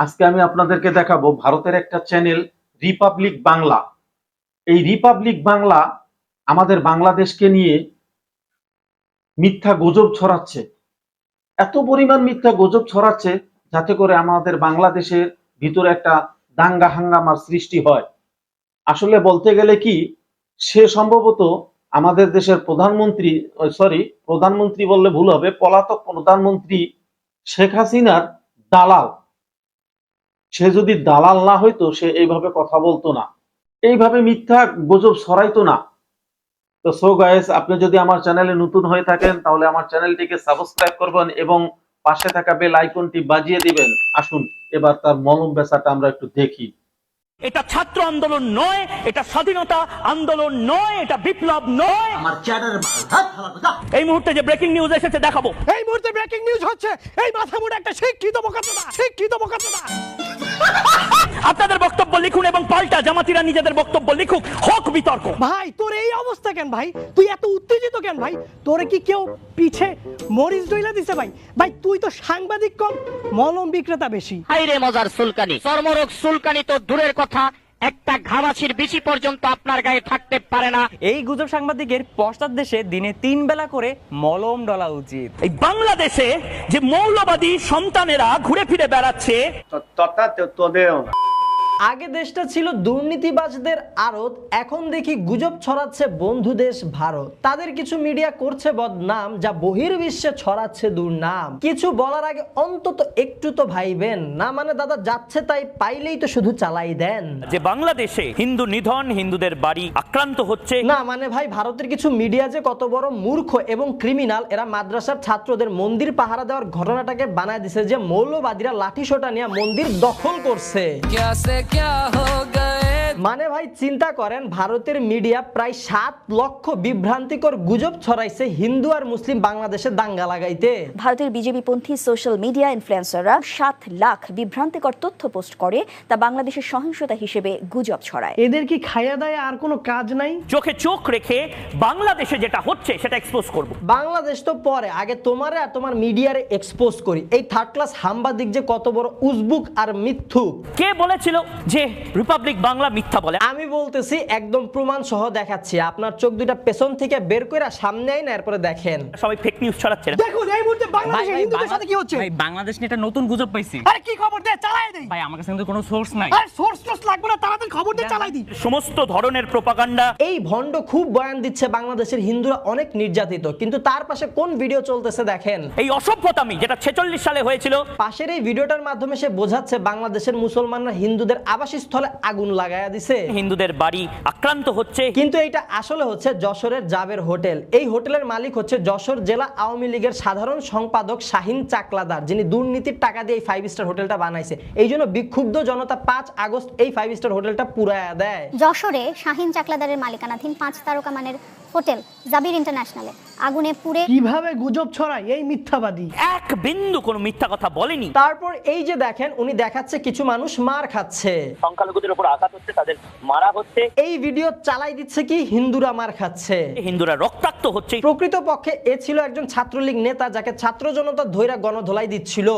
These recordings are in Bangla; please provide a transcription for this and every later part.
আজকে আমি আপনাদেরকে দেখাবো ভারতের একটা চ্যানেল রিপাবলিক বাংলা এই রিপাবলিক বাংলা আমাদের বাংলাদেশকে নিয়ে মিথ্যা গুজব ছড়াচ্ছে। এত পরিমাণ মিথ্যা গুজব ছড়াচ্ছে যাতে করে আমাদের বাংলাদেশের ভিতরে একটা দাঙ্গা হাঙ্গামার সৃষ্টি হয়। আসলে বলতে গেলে কি, সে সম্ভবত আমাদের দেশের প্রধানমন্ত্রী সরি প্রধানমন্ত্রী বললে ভুল হবে, পলাতক প্রধানমন্ত্রী শেখ হাসিনার দালাল। সে যদি দালাল না হইতো, সে এইভাবে কথা বলতো না। এইভাবে মিথ্যা গুজব ছড়াইতো না। তো সো গাইস আপনি যদি আমার চ্যানেলে নতুন হয়ে থাকেন, তাহলে আমার চ্যানেলটিকে সাবস্ক্রাইব করবেন এবং পাশে থাকা বেল আইকনটি বাজিয়ে দিবেন। আসুন, এবার তার মলম বেচাটা আমরা একটু দেখি। এটা ছাত্র আন্দোলন নয় এটা স্বাধীনতা আন্দোলন নয় এটা বিপ্লব নয়। আমার চ্যাটার এই মুহূর্তে যে ব্রেকিং নিউজ এসেছে দেখাবো। এই মুহূর্তে ব্রেকিং নিউজ হচ্ছে এই মাথা মোটা একটা শিক্ষিত বোকাচোদা শিক্ষিত বোকাচোদা আপনাদের বক্তব্য লিখুন এবং পাল্টা জামাতিরা নিজেদের বক্তব্য লিখুক হোক বিতর্ক। ভাই তোর এই অবস্থা কেন ভাই? তুই এত উত্তেজিত কেন ভাই? তোরে কি কেউ পিছে মরিচ ডইলা দিছে ভাই? ভাই তুই তো সাংবাদিক কম মলম বিক্রেতা বেশি। হাইরে মজার সুলকানি চর্মরোগ সুলকানি তো দূরের কথা। একটা ঘামাছির বেশি পর্যন্ত আপনার গায়ে থাকতে পারে না। এই গুজব সাংবাদিকের পশ্চাৎ দেশে দিনে তিন বেলা করে মলম ডলা উচিত। এই বাংলাদেশে যে মৌলবাদী সন্তানেরা ঘুরে ফিরে বেড়াচ্ছে আগে দেশটা ছিল দুর্নীতিবাজদের আড়ত এখন দেখি গুজব ছড়াচ্ছে বন্ধু দেশ ভারত। তাদের কিছু মিডিয়া করছে বদনাম যা বহির্বিশ্বে ছড়াচ্ছে দুর্নাম। কিছু বলার আগে অন্তত একটু তো ভাইবেন। না মানে দাদা যাচ্ছে তাই পাইলেই তো শুধু চালাই দেন। যে বাংলাদেশে হিন্দু নিধন হিন্দুদের বাড়ি আক্রান্ত হচ্ছে। না মানে ভাই ভারতের কিছু মিডিয়া যে কত বড় মূর্খ এবং ক্রিমিনাল এরা মাদ্রাসার ছাত্রদের মন্দির পাহারা দেওয়ার ঘটনাটাকে বানায় দিছে যে মৌলবাদীরা লাঠি সোটা নিয়ে মন্দির দখল করছে। क्या हो गए? মানে ভাই চিন্তা করেন ভারতের মিডিয়া প্রায় সাত লক্ষ বিভ্রান্তিকর গুজব ছড়াইছে হিন্দু আর মুসলিম বাংলাদেশে দাঙ্গা লাগাইতে। ভারতের বিজেপিপন্থী সোশ্যাল মিডিয়া ইনফ্লুয়েন্সাররা সাত লাখ বিভ্রান্তিকর তথ্য পোস্ট করে তা বাংলাদেশের সহিংসতা হিসেবে গুজব ছড়ায়। এদের কি খাইয়া দায় আর কোনো কাজ নাই? চোখে চোখ রেখে বাংলাদেশে যেটা হচ্ছে সেটা এক্সপোজ করব। বাংলাদেশ তো পরে আগে তোমারে আর তোমার মিডিয়ারে এক্সপোজ করি। এই থার্ড ক্লাস হাম্বাদিক যে কত বড় উজবুক আর মিথ্যুক। কে বলেছিল যে রিপাবলিক বাংলা মিথ্যা বলে। আমি বলতেছি একদম প্রমাণ সহ দেখাচ্ছি। আপনার চোখ দুইটা পেছন থেকে বের করে সামনে আইন এরপরে দেখেন। সবাই ফেক নিউজ ছড়াচ্ছে না দেখুন এই মুহূর্তে বাংলাদেশে হিন্দুদের সাথে কি হচ্ছে? ভাই বাংলাদেশ নিয়ে একটা নতুন গুজব পাইছি। আরে কি খবর? দে চালাই দেই ভাই আমার কাছে কিন্তু কোনো সোর্স নাই। আরে সোর্স টোর্স লাগবে না তাড়াতাড়ি খবর দে চালাই দি। সমস্ত ধরনের প্রপাগান্ডা এই ভন্ড খুব বয়ান দিচ্ছে বাংলাদেশের হিন্দুরা অনেক নির্যাতিত। কিন্তু তার পাশে কোন ভিডিও চলতেছে দেখেন। এই অসভ্যতামি যেটা ছেচল্লিশ সালে হয়েছিল। পাশের এই ভিডিওটার মাধ্যমে সে বোঝাচ্ছে বাংলাদেশের মুসলমানরা হিন্দুদের আবাসস্থলে আগুন লাগায়া দিছে। হিন্দুদের বাড়ি আক্রান্ত হচ্ছে। কিন্তু এটা আসলে হচ্ছে যশোরের জাবের হোটেল। এই হোটেলের মালিক হচ্ছে যশোর জেলা আওয়ামী লীগের সাধারণ সম্পাদক শাহিন চাকলাদার যিনি দুর্নীতির টাকা দিয়ে এই ফাইভ স্টার হোটেলটা বানাইছে। এই জন্য বিক্ষুব্ধ জনতা পাঁচ আগস্ট এই ফাইভ স্টার হোটেলটা পুরায়া দেয়। যশোরে শাহিন চাকলাদারের মালিকানাধীন পাঁচ তারকা মানের হোটেল জাবির ইন্টারন্যাশনালে। আগুনে পুড়ে কীভাবে গুজব ছড়ায়? এই মিথ্যাবাদী। এক বিন্দু কোনো মিথ্যা কথা বলেনি। তারপর এই যে দেখেন উনি দেখাচ্ছে কিছু মানুষ মার খাচ্ছে। সংখ্যালঘুদের উপর আঘাত হচ্ছে তাদের মারা হচ্ছে। এই ভিডিও চালাই দিচ্ছে কি? হিন্দুরা মার খাচ্ছে। হিন্দুরা রক্তাক্ত হচ্ছে। প্রকৃতপক্ষে এ ছিল একজন ছাত্রলীগ নেতা যাকে ছাত্র জনতা ধৈরা গণধোলাই দিচ্ছিল।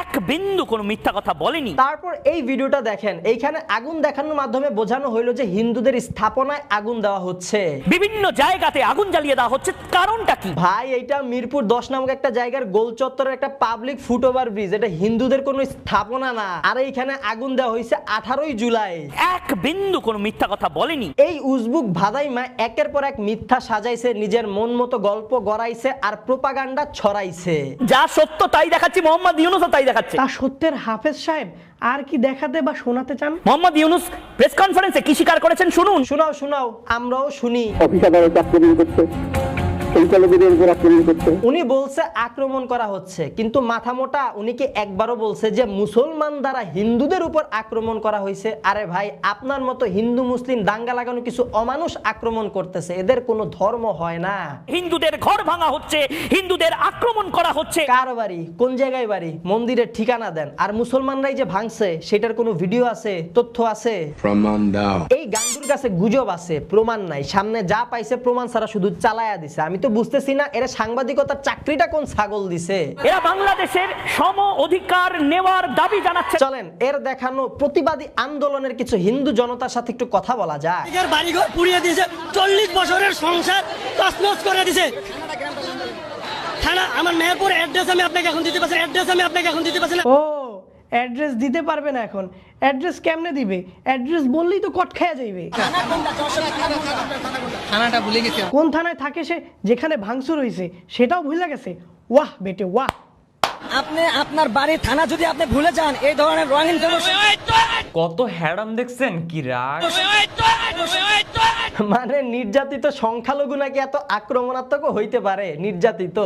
এক বিন্দু কোনো মিথ্যা কথা বলেনি। তারপর এই ভিডিওটা দেখেন এইখানে আগুন দেখানোর মাধ্যমে বোঝানো হইল যে হিন্দুদের স্থাপনায় আগুন দেওয়া হচ্ছে। বিভিন্ন জায়গাতে আগুন জ্বালিয়ে দেওয়া হচ্ছে কারণটা কি? ভাই এটা মিরপুর দশ নামক একটা জায়গার গোল চত্বরের একটা পাবলিক ফুটওভার ব্রিজ এটা হিন্দুদের কোনো স্থাপনা না। আর এইখানে আগুন দেওয়া হয়েছে আঠারোই জুলাই। এক বিন্দু কোনো মিথ্যা কথা বলেনি। এই উজবুক ভাদাইমা একের পর এক মিথ্যা সাজাইছে নিজের মন মতো গল্প গড়াইছে আর প্রোপাগান্ডা ছড়াইছে। যা সত্য তাই দেখাচ্ছি মোহাম্মদ ইউনুসও তাই দেখাচ্ছে। তা সত্যের হাফেজ সাহেব আর কি দেখাতে বা শোনাতে চান? মোহাম্মদ ইউনুস প্রেস কনফারেন্সে কি স্বীকার করেছেন শুনুন। শোনাও শোনাও আমরাও শুনি। উনি বলছে আক্রমণ করা হচ্ছে কিন্তু মাথা মোটা উনি কি একবারও বলছে যে মুসলমান দ্বারা হিন্দুদের উপর আক্রমণ করা হয়েছে? আরে ভাই আপনার মতো হিন্দু মুসলিম দাঙ্গা লাগানো কিছু অমানুষ আক্রমণ করতেছে এদের কোনো ধর্ম হয় না। হিন্দুদের ঘর ভাঙা হচ্ছে হিন্দুদের আক্রমণ করা হচ্ছে। কার বাড়ি কোন জায়গায় বাড়ি? মন্দিরের ঠিকানা দেন। আর মুসলমানরাই যে ভাঙছে সেটার কোনো ভিডিও আছে তথ্য আছে? প্রমাণ দাও। এই গান্ডুর কাছে গুজব আছে প্রমাণ নাই। সামনে যা পাইছে প্রমাণ ছাড়া শুধু চালায়া দিছে। আমি তো তো বুঝতেছি না এরা সাংবাদিকতার চাকরিটা কোন ছাগল দিছে? এরা বাংলাদেশের সম অধিকার নেওয়ার দাবি জানাচ্ছে। চলেন এর দেখানো প্রতিবাদী আন্দোলনের কিছু হিন্দু জনতার সাথে একটু কথা বলা যায়। বাড়িঘর পুড়িয়ে দিয়েছে চল্লিশ বছরের সংসার তছনছ করে দিছে থানা আমার মেহেরপুর অ্যাড্রেস আমি আপনাকে এখন দিতে পারছি অ্যাড্রেস আমি আপনাকে এখন দিতে পারছি না। ও অ্যাড্রেস দিতে পারবে না এখন। অ্যাড্রেস কেমনে দিবে? অ্যাড্রেস বললেই তো কট খেয়ে যাইবে। কোন থানায় থাকে সে? যেখানে ভাঙচুর হয়েছে সেটাও ভুলে গেছে। ওয়াহ বেটে ওয়াহ। আপনি আপনার বাড়ির থানা যদি আপনি ভুলে যান এই ধরনের রঙিন কত হ্যাডাম দেখছেন? কি রাগ। মানে নির্যাতিত সংখ্যালঘু নাকি এত আক্রমণাত্মক হইতে পারে? নির্যাতিত।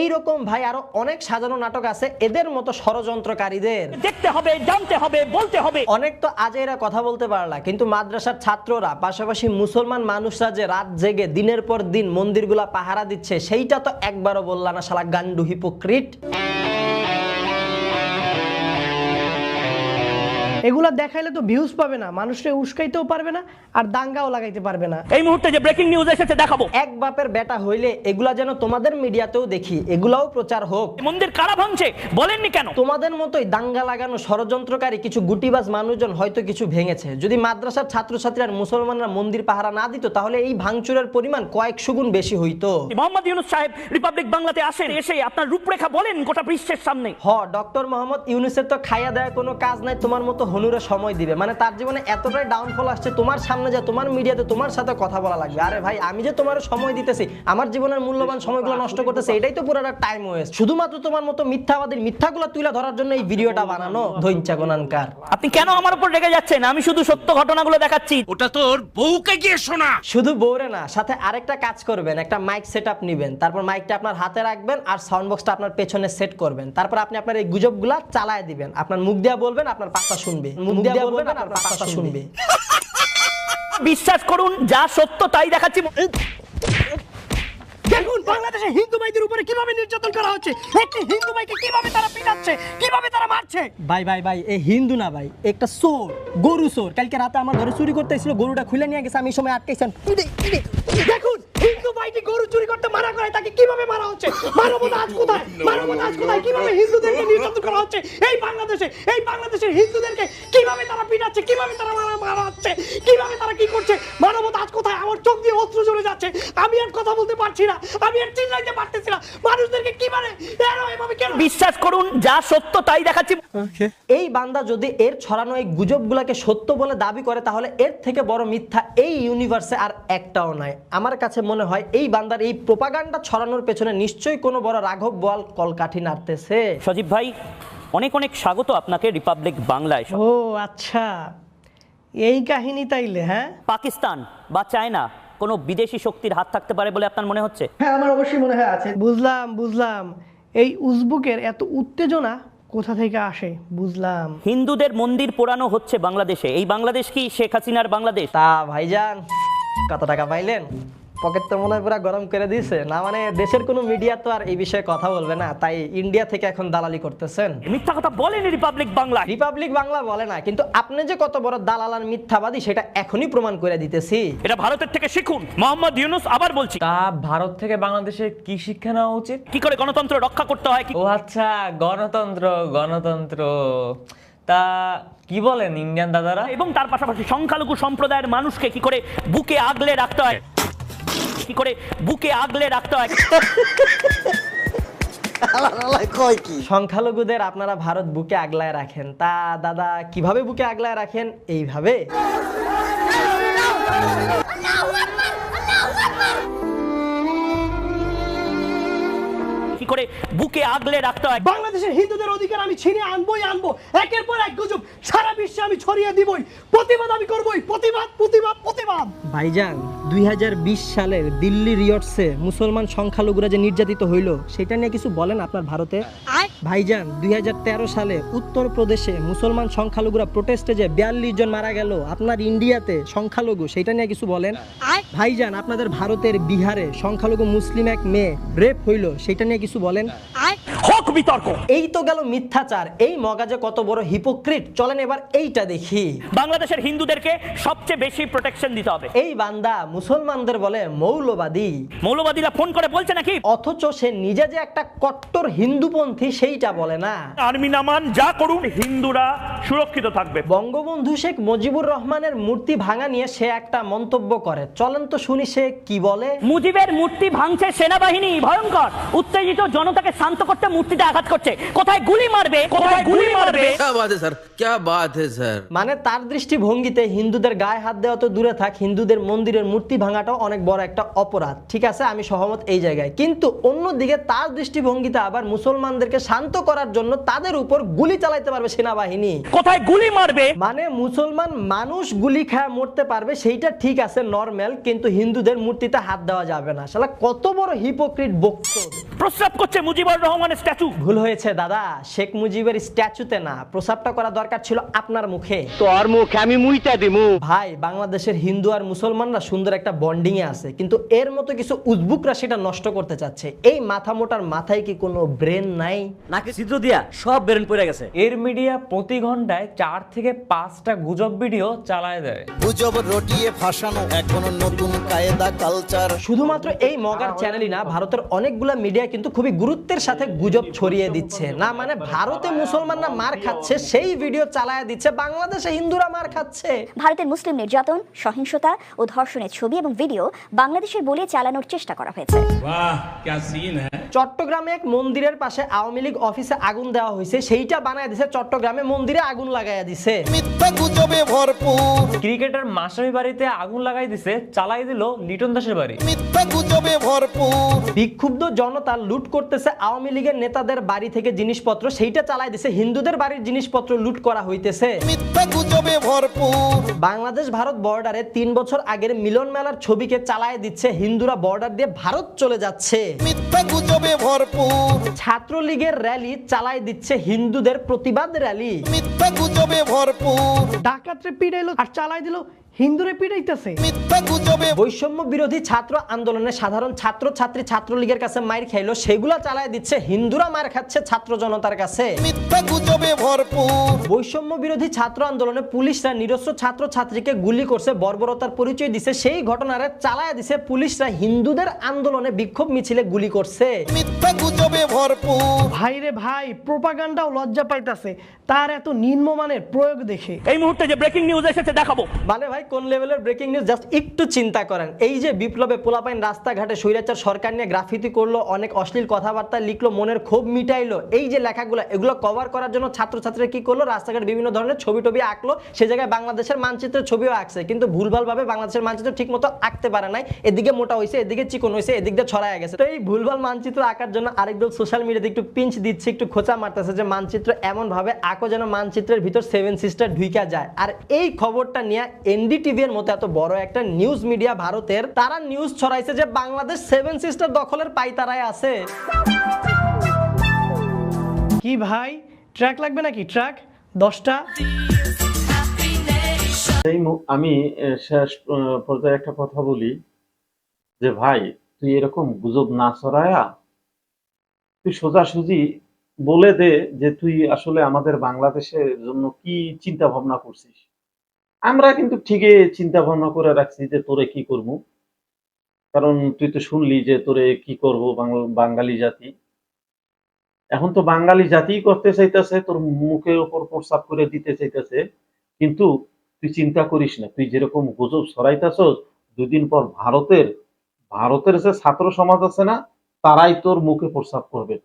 এই রকম ভাই আরও অনেক সাজানো নাটক আছে এদের মতো ষড়যন্ত্রকারীদের। দেখতে হবে জানতে হবে বলতে হবে। অনেক তো আজ এরা কথা বলতে পারলা কিন্তু মাদ্রাসার ছাত্ররা পাশাপাশি মুসলমান মানুষরা যে রাত জেগে দিনের পর দিন মন্দিরগুলা পাহারা দিচ্ছে সেইটা তো একবারও বললা না শালা গান্ডু হিপোক্রিট এগুলা দেখাইলে তো ভিউজ পাবে না মানুষকে উস্কাইতেও পারবে না আর দাঙ্গাও লাগাইতে পারবে না। এই মুহূর্তে যে ব্রেকিং নিউজ এসেছে দেখাবো। এক বাপের বেটা হইলে এগুলা যেন তোমাদের মিডিয়াতেও দেখি এগুলাও প্রচার হোক। মন্দির কারা ভাঙছে বলেননি কেন? তোমাদের মতোই দাঙ্গা লাগানো ষড়যন্ত্রকারী কিছু গুটিবাজ মানুষজন হয়তো কিছু ভেঙেছে। যদি মাদ্রাসার ছাত্রছাত্রী আর মুসলমানরা মন্দির পাহারা না দিত তাহলে এই ভাঙচুরের পরিমাণ কয়েকশো গুণ বেশি হইতো। মোহাম্মদ ইউনুস সাহেব রিপাবলিক বাংলাতে আসেন এসে আপনার রূপরেখা বলেন গোটা বিশ্বের সামনে। হ ডক্টর মোহাম্মদ ইউনুসের তো খাইয়া দেওয়ার কোনো কাজ নাই তোমার মতো হনুরে সময় দিবে। মানে তার জীবনে এতটাই ডাউনফল আসছে তোমার সামনে যে তোমার মিডিয়াতে তোমার সাথে কথা বলা লাগবে। আরে ভাই আমি যে তোমার সময় দিতেছি আমার জীবনের মূল্যবান সময়গুলো নষ্ট করতেছে এটাই তো পুরোটা টাইম ওয়েস্ট শুধুমাত্র তোমার মতো মিথ্যাবাদীর মিথ্যাগুলো তুলে ধরার জন্য এই ভিডিওটা বানানো ধৈঞ্চা গোনানকার আপনি কেন আমার উপর রেগে যাচ্ছেন? আমি শুধু সত্য ঘটনাগুলো দেখাচ্ছি। ওটা তোর বউকে গিয়ে শোনা। শুধু বউরে না সাথে আরেকটা কাজ করবেন একটা মাইক সেট আপ নিবেন। তারপর মাইকটা আপনার হাতে রাখবেন আর সাউন্ড বক্সটা আপনার পেছনে সেট করবেন। তারপর আপনি আপনার এই গুজবগুলা চালায় দিবেন। আপনার মুখ দিয়া বলবেন আপনার পাশা শুনবে। মুখ দিয়া বলবেন আপনার পাশা শুনবে। বিশ্বাস করুন যা সত্য তাই দেখাচ্ছি। দেখুন বাংলাদেশে হিন্দু ভাইদের উপরে কীভাবে নির্যাতন করা হচ্ছে? একটি হিন্দু ভাইকে কীভাবে তারা পিটাচ্ছে? কীভাবে তারা মারছে? ভাই ভাই ভাই এই হিন্দু না ভাই একটা চোর গরু চোর। কালকে রাতে আমার ঘরে চুরি করতে এসেছিল গরুটা খুলে নিয়ে গেছে আমি সময় আটকেছেন দেখুন হিন্দু ভাইটি গরু চুরি করতে মানা করে তাকে কীভাবে মারা হচ্ছে? মানবতা আজ কোথায়? মানবতা আজ কোথায়? কীভাবে হিন্দুদেরকে নির্যাতন করা হচ্ছে? এই বাংলাদেশে এই বাংলাদেশের হিন্দুদেরকে কীভাবে তারা পিটাচ্ছে? কীভাবে তারা মারা মারা হচ্ছে? কীভাবে তারা কি করছে? মানবতা আজ কোথায়? আমার চোখ দিয়ে অস্ত্র চলে যাচ্ছে। আমি আর কথা বলতে পারছি না। আমি আর চিল্লাইতে পারতেছি না। মানুষদেরকে কীভাবে এভাবে কেন বিশ্বাস করুন যা সত্য তাই দেখাচ্ছি। এই বান্দা যদি এর ছড়ানো এই গুজবগুলোকে সত্য বলে দাবি করে তাহলে এর থেকে বড় মিথ্যা এই ইউনিভার্সে আর একটাও নাই আমার কাছে মনে হয় এই বান্দার এই প্রোপাগান্ডা ছড়ানোর পেছনে নিশ্চয়ই কোনো বড় রাঘব বল কলকাঠি নাড়তেছে। সজীব ভাই অনেক অনেক স্বাগত আপনাকে রিপাবলিক বাংলায়। ও আচ্ছা। এই কাহিনী তাইলে হ্যাঁ? পাকিস্তান বা চায়না কোনো বিদেশি শক্তির হাত থাকতে পারে বলে আপনার মনে হচ্ছে? হ্যাঁ আমার অবশ্যই মনে হয় আছে। বুঝলাম বুঝলাম। এই উজবুকের এত উত্তেজনা কোথা থেকে আসে? বুঝলাম। হিন্দুদের মন্দির পোড়ানো হচ্ছে বাংলাদেশে। এই বাংলাদেশ কি শেখ হাসিনার বাংলাদেশ? তা ভাইজান কত টাকা পাইলেন? পকেট তো মনে হয় পুরো গরম করে দিয়েছে। না মানে দেশের কোনো মিডিয়া তো আর এই বিষয়ে কথা বলবে না। তাই ইন্ডিয়া থেকে এখন দালালি করতেছেন। মিথ্যা কথা বলেন রিপাবলিক বাংলা রিপাবলিক বাংলা বলে না কিন্তু আপনি যে কত বড় দালাল আর মিথ্যাবাদী সেটা এখনই প্রমাণ করে দিতেছি। এটা ভারতের থেকে শিখুন। মোহাম্মদ ইউনুস আবার বলছি। তা ভারত থেকে বাংলাদেশে কি শিক্ষা নেওয়া উচিত? কি করে গণতন্ত্র রক্ষা করতে হয় ও আচ্ছা গণতন্ত্র গণতন্ত্র। তা কি বলেন ইন্ডিয়ান দাদারা? এবং তার পাশাপাশি সংখ্যালঘু সম্প্রদায়ের মানুষকে কি করে বুকে আগলে রাখতে হয়? কি করে বুকে আগলে রাখতে হয়? সংখ্যালঘুদের আপনারা ভারত বুকে আগলায় রাখেন। তা দাদা কীভাবে বুকে আগলায় রাখেন? এইভাবে। করে বুকে আগলে রাখতে হয়। বাংলাদেশের হিন্দুদের অধিকার আমি ছিনিয়ে আনবোই আনব। একের পর এক গুজব সারা বিশ্বে আমি ছড়িয়ে দিবই। প্রতিবাদ আমি করবই। প্রতিবাদ প্রতিবাদ প্রতিবাদ। ভাইজান দুই সালের দিল্লি রিয়টসে মুসলমান সংখ্যালঘুরা যে নির্যাতিত হইল সেটা নিয়ে কিছু বলেন আপনার ভারতে? ভাইজান দুই সালে উত্তরপ্রদেশে মুসলমান সংখ্যালঘুরা প্রোটেস্টে যে বিয়াল্লিশ জন মারা গেল আপনার ইন্ডিয়াতে সংখ্যালঘু সেটা নিয়ে কিছু বলেন? ভাইজান আপনাদের ভারতের বিহারে সংখ্যালঘু মুসলিম এক মেয়ে রেপ হইল সেটা নিয়ে কিছু বলেন হোক বিতর্ক এই তো গেল মিথ্যাচার। এই মগাজে কত বড় হিপোক্রিট চলেন এবার এইটা দেখি। বাংলাদেশের হিন্দুদেরকে সবচেয়ে বেশি প্রোটেকশন দিতে হবে। এই বান্দা মুসলমানদের বলে মৌলবাদী। মৌলবাদীরা ফোন করে বলছে নাকি? অথচ সে নিজে যে একটা কট্টর হিন্দুপন্থী সেইটা বলে না। আর্মি নামান যা করুন হিন্দুরা সুরক্ষিত থাকবে। বঙ্গবন্ধু শেখ মুজিবুর রহমানের মূর্তি ভাঙা নিয়ে সে একটা মন্তব্য করে। চলেন তো শুনি সে কি বলে। মুজিবের মূর্তি ভাঙছে সেনাবাহিনী ভয়ঙ্কর। উত্তেজিত জনতাকে শান্ত করতে আঘাত করছে। কোথায় গুলি মারবে? কোথায় গুলি মারবে? মানে তার হিন্দুদের গায়ে হাত দেওয়া তো দূরে থাক হিন্দুদের মন্দিরের মূর্তি অনেক বড় একটা অপরাধ। ঠিক আছে? আমি সহমত এই জায়গায়। কিন্তু অন্যদিকে তার দৃষ্টিভঙ্গিতে আবার মুসলমানদেরকে শান্ত করার জন্য তাদের উপর গুলি চালাইতে পারবে সেনাবাহিনী। কোথায় গুলি মারবে? মানে মুসলমান মানুষ গুলি খায় মরতে পারবে সেইটা ঠিক আছে নর্মাল কিন্তু হিন্দুদের মূর্তিতে হাত দেওয়া যাবে না। শালা কত বড় হিপোক্রিট বক্তব্য। প্রস্রাব করছে মুজিবুর রহমানের ভুল হয়েছে দাদা। শেখ মুজিবের স্ট্যাচুতে না প্রসাবটা করা দরকার ছিল আপনার মুখে। তোর মুখে আমি মুইতা দিমু। ভাই বাংলাদেশের হিন্দু আর মুসলমানরা সুন্দর একটা বন্ডিং এ আছে কিন্তু এর মতো কিছু উজবুকরা সেটা নষ্ট করতে চাচ্ছে। এই মাথা মোটার মাথায় কি কোনো ব্রেন নাই? নাকি ছিদ্র দিয়া সব বেরেন পড়ে গেছে। এর মিডিয়া প্রতি ঘন্টায় চার থেকে পাঁচটা গুজব ভিডিও চালায় দেয়। গুজব রটিয়ে ফাঁসানো এখনও নতুন কায়দা কালচার শুধুমাত্র এই মগার চ্যানেলই না ভারতের অনেকগুলা মিডিয়া কিন্তু খুবই গুরুত্বের সাথে গুজব ছড়িয়ে দিচ্ছে। না মানে ভারতে মুসলমানরা মার খাচ্ছে সেই ভিডিও চালায় দিচ্ছে বাংলাদেশে হিন্দুরা মার খাচ্ছে। ভারতের মুসলিম নির্যাতন সহিংসতা ও ধর্ষণের ছবি এবং ভিডিও বাংলাদেশের বলে চালানোর চেষ্টা করা হয়েছে। চট্টগ্রামে এক মন্দিরের পাশে আওয়ামী লীগ অফিসে আগুন দেওয়া হয়েছে সেইটা বানায় দিছে চট্টগ্রামে মন্দিরে আগুন লাগাইয়া দিছে। ক্রিকেটার মাসামি বাড়িতে আগুন লাগাই দিছে চালাই দিল লিটন দাসের বাড়ি। বিক্ষুব্ধ জনতা লুট করতেছে আওয়ামী লীগের নেতাদের বাড়ি থেকে জিনিসপত্র সেইটা চালায় দিছে। হিন্দুদের বাড়ির জিনিসপত্র লুট করা হইতেছে। বাংলাদেশ ভারত বর্ডারে তিন বছর আগের মিলন মেলার ছবিকে চালায় দিচ্ছে হিন্দুরা বর্ডার দিয়ে ভারত চলে যাচ্ছে। ছাত্রলীগের র্যালি চালায় দিচ্ছে হিন্দুদের প্রতিবাদ র্যালি। ডাকাতরে পিড়াইলো আর চালাই দিল হিন্দুরে গুজবে বৈষম্য বিরোধী ছাত্র আন্দোলনে সাধারণ ছাত্র ছাত্রী ছাত্রলীগের কাছে মাইর খাইলো সেগুলা চালায় দিচ্ছে হিন্দুরা মার খাচ্ছে ছাত্র জনতার কাছে। বৈষম্য বিরোধী ছাত্র আন্দোলনে পুলিশরা নিরস্ত্র ছাত্র ছাত্রীকে গুলি করছে বর্বরতার পরিচয় দিছে সেই ঘটনারে চালায় দিছে পুলিশরা হিন্দুদের আন্দোলনে বিক্ষোভ মিছিলে গুলি করছে। ভরপুর ভাই রে ভাই প্রোপাগান্ডাও লজ্জা পাইতাছে তার এত নিম্নমানের প্রয়োগ দেখে। এই মুহূর্তে যে ব্রেকিং নিউজ এসেছে দেখাবো। মানে ভাই কোন লেভেলের ব্রেকিং নিউজ জাস্ট একটু চিন্তা করেন। এই যে বিপ্লবে পোলাপাইন রাস্তাঘাটে স্বৈরাচার সরকার নিয়ে গ্রাফিতি করল, অনেক অশ্লীল কথাবার্তা লিখলো, মনের ক্ষোভ মিটাইলো, এই যে লেখাগুলো, এগুলো কভার করার জন্য ছাত্রছাত্রীরা কি করল? রাস্তাঘাট বিভিন্ন ধরনের ছবি টবি আঁকলো, সে জায়গায় বাংলাদেশের মানচিত্রের ছবিও আঁকছে। কিন্তু ভুলভাল ভাবে বাংলাদেশের মানচিত্র ঠিক মতো আঁকতে পারে নাই। এদিকে মোটা হয়েছে এদিকে চিকন হয়েছে এদিক দিয়ে ছড়ায় গেছে। তো এই ভুলভাল মানচিত্র আঁকার জন্য আরেক দল সোশ্যাল মিডিয়াতে একটু পিঞ্চ দিচ্ছে, একটু খোঁচা মারতেছে যে মানচিত্র এমনভাবে আঁকো যেন মানচিত্রের ভিতর সেভেন সিস্টার ঢুইকা যায়। আর এই খবরটা নিয়ে এনডিটিভি এর মতো এত বড় একটা নিউজ মিডিয়া ভারতের, তারা নিউজ ছড়াইছে যে বাংলাদেশ সেভেন সিস্টার দখলের পাইতারায় আছে। কি ভাই? ট্র্যাক লাগবে নাকি? ট্র্যাক দশটা? আমি শেষ পর্যায়ে একটা কথা বলি, যে ভাই, তুই এরকম গুজব না ছড়ায়া, তুই সোজাসুজি বলে দে যে তুই আসলে আমাদের বাংলাদেশের জন্য কি চিন্তা ভাবনা করছিস। আমরা কিন্তু ঠিকই চিন্তা ভাবনা করে রাখছি যে তোরে কি করব। কারণ তুই তো শুনলি যে তোরে কি করব বাঙালি জাতি। এখন তো বাঙালি জাতি করতে চাইতেছে, তোর মুখের ওপর প্রস্তাব করে দিতে চাইতেছে। কিন্তু তুই চিন্তা করিস না, তুই যেরকম গুজব ছড়াইতেছ দুদিন পর ভারতের ভারতের যে ছাত্র সমাজ আছে না, তারাই তোর মুখে প্রস্তাব করবে।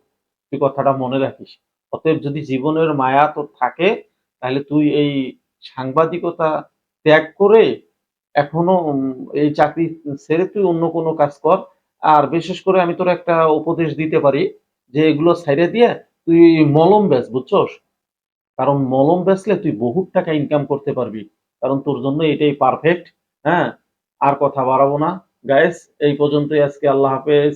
তুই কথাটা মনে রাখিস। অতএব যদি জীবনের মায়া তোর থাকে, তাহলে তুই এই সাংবাদিকতা ত্যাগ করে এখনও এই চাকরি ছেড়ে তুই অন্য কোনো কাজ কর। আর বিশেষ করে আমি তোর একটা উপদেশ দিতে পারি যে এগুলো ছেড়ে দিয়ে তুই মলম বেচ, বুঝছস? কারণ মলম বেচলে তুই বহুত টাকা ইনকাম করতে পারবি। কারণ তোর জন্য এটাই পারফেক্ট হ্যাঁ? আর কথা বাড়াবো না। গাইস এই পর্যন্তই আজকে। আল্লাহ হাফেজ।